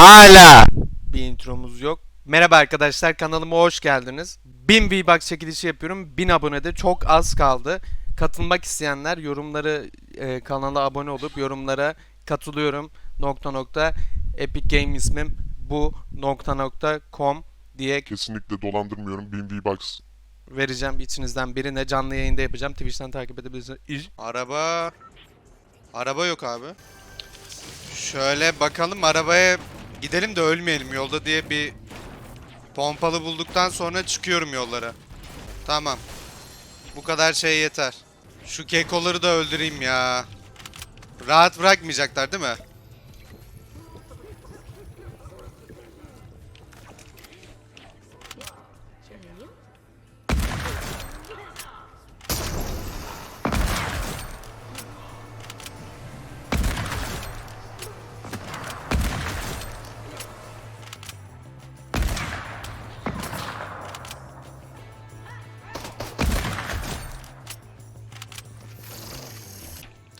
Hala bir intromuz yok. Merhaba arkadaşlar kanalıma hoş geldiniz. 1000 V-Bucks çekilişi yapıyorum. 1000 abonede çok az kaldı. Katılmak isteyenler yorumları e, kanala abone olup yorumlara katılıyorum nokta nokta Epic Game ismim bu nokta nokta com diye Kesinlikle dolandırmıyorum. 1000 V-Bucks. vereceğim içinizden birine canlı yayında yapacağım. Twitch'ten takip edebilirsiniz. Araba... Araba yok abi. Şöyle bakalım arabaya gidelim de ölmeyelim yolda diye bir pompalı bulduktan sonra çıkıyorum yollara. Tamam. Bu kadar şey yeter. Şu kekoları da öldüreyim ya. Rahat bırakmayacaklar değil mi?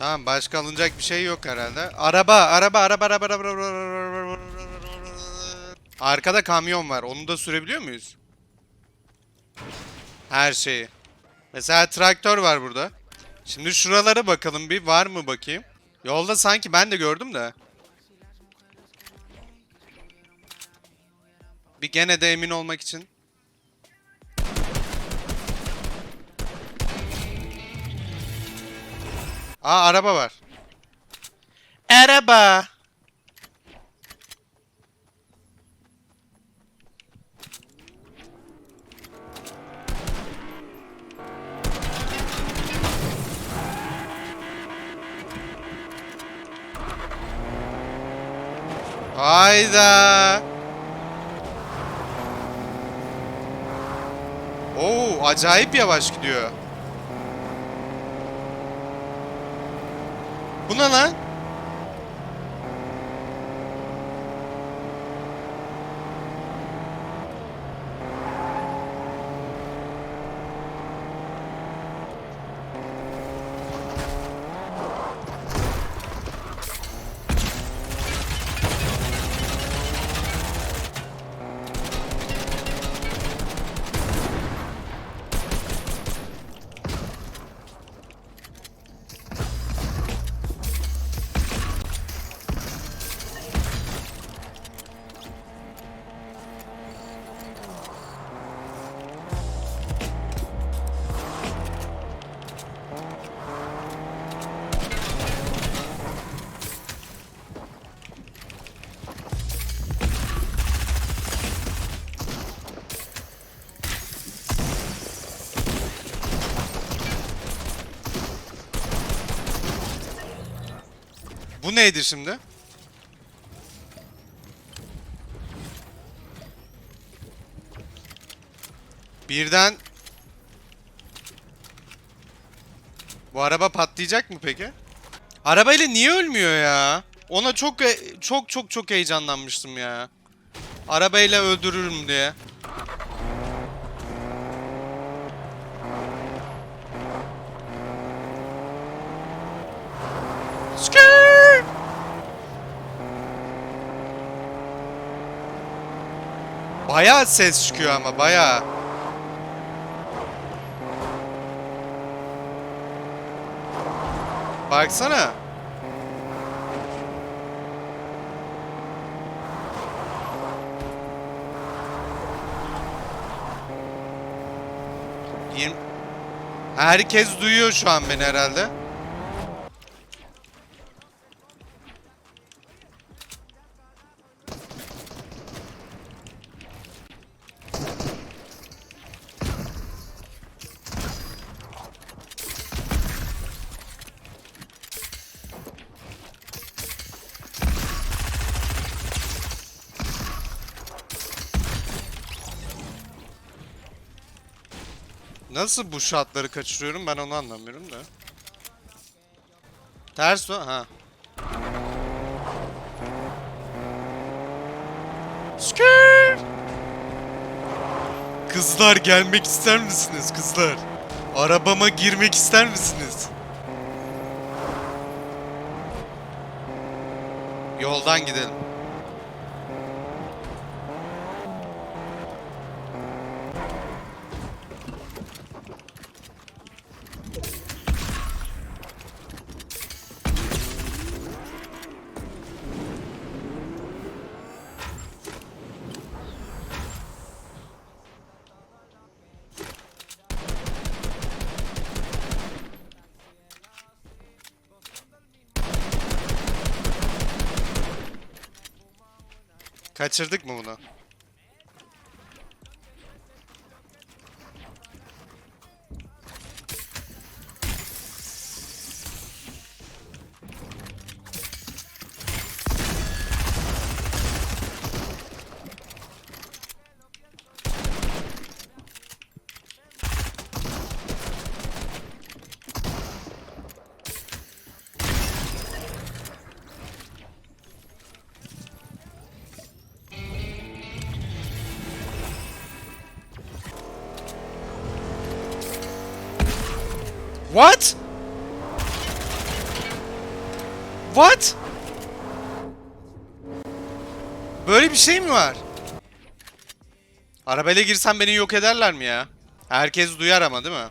Tamam başka alınacak bir şey yok herhalde. Araba, araba, araba, araba, araba, araba. Arkada kamyon var. Onu da sürebiliyor muyuz? Her şeyi. Mesela traktör var burada. Şimdi şuralara bakalım bir var mı bakayım. Yolda sanki ben de gördüm de. Bir gene de emin olmak için. Aa araba var. Araba. Hayda. Oo, acayip yavaş gidiyor. Ne lan? Bu neydi şimdi? Birden Bu araba patlayacak mı peki? Arabayla niye ölmüyor ya? Ona çok çok çok çok heyecanlanmıştım ya. Arabayla öldürürüm diye. Bayağı ses çıkıyor ama bayağı. Baksana. Herkes duyuyor şu an beni herhalde. Nasıl bu şatları kaçırıyorum ben onu anlamıyorum da. Ters o ha. Skr! Kızlar gelmek ister misiniz kızlar? Arabama girmek ister misiniz? Yoldan gidelim. Kaçırdık mı bunu? What? What? Böyle bir şey mi var? Arabayla girsem beni yok ederler mi ya? Herkes duyar ama değil mi?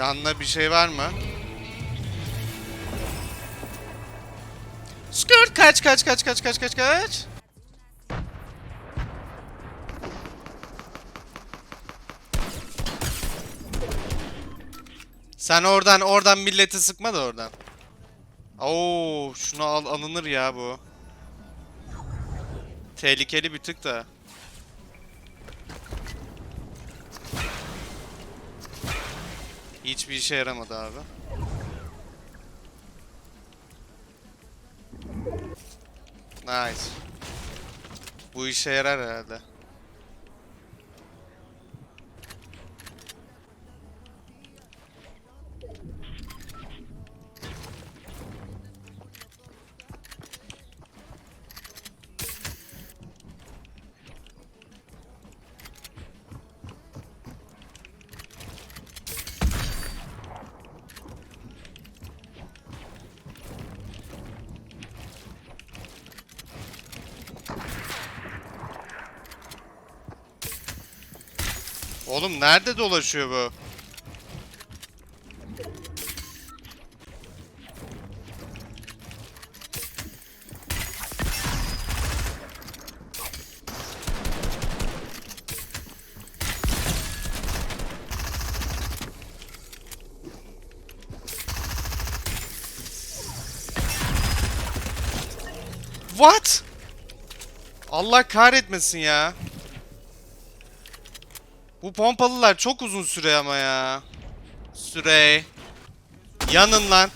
Canla bir şey var mı? Skirt kaç kaç kaç kaç kaç kaç kaç. Sen oradan oradan milleti sıkma da oradan. Oo, şunu al alınır ya bu. Tehlikeli bir tık da. Hiçbir işe yaramadı abi. Nice. Bu işe yarar herhalde. Oğlum nerede dolaşıyor bu? What? Allah kahretmesin ya. Bu pompalılar çok uzun süre ama ya. Süre. Yanın lan.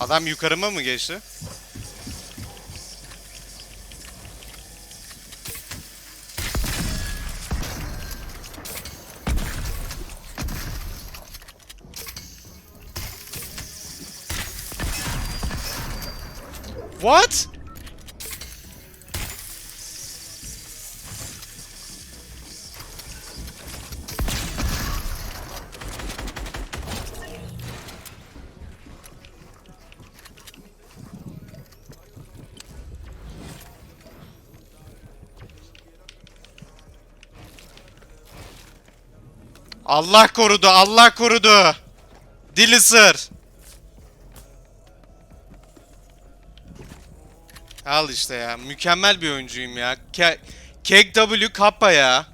Adam yukarıma mı geçti? What? Allah korudu, Allah korudu. Dil ısır. Al işte ya, mükemmel bir oyuncuyum ya. Ke W kappa ya.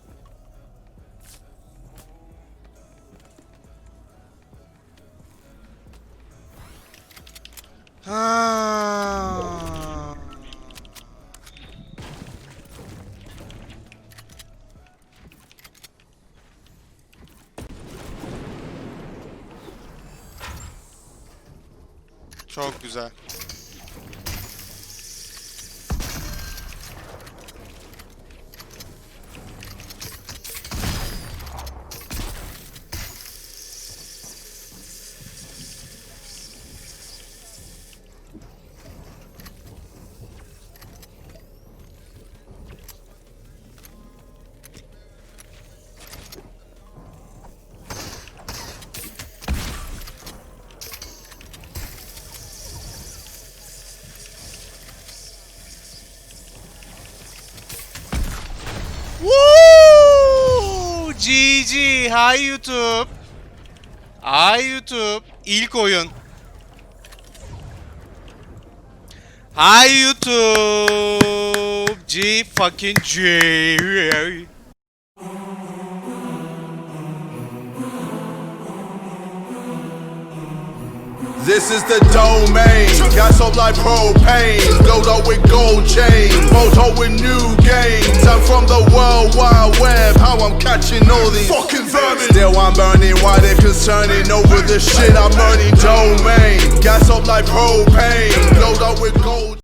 Ha. Çok güzel. GG. Hi YouTube. Hi YouTube. İlk oyun. Hi YouTube. G fucking G. This is the domain. Gas up like propane. Up with gold chain. Moto with new games. I'm from the world wide web. How I'm catching all these fucking vermin. Still I'm burning. Why they concerning over the shit I'm earning? Domain. Gas up like propane. Glowed up with gold.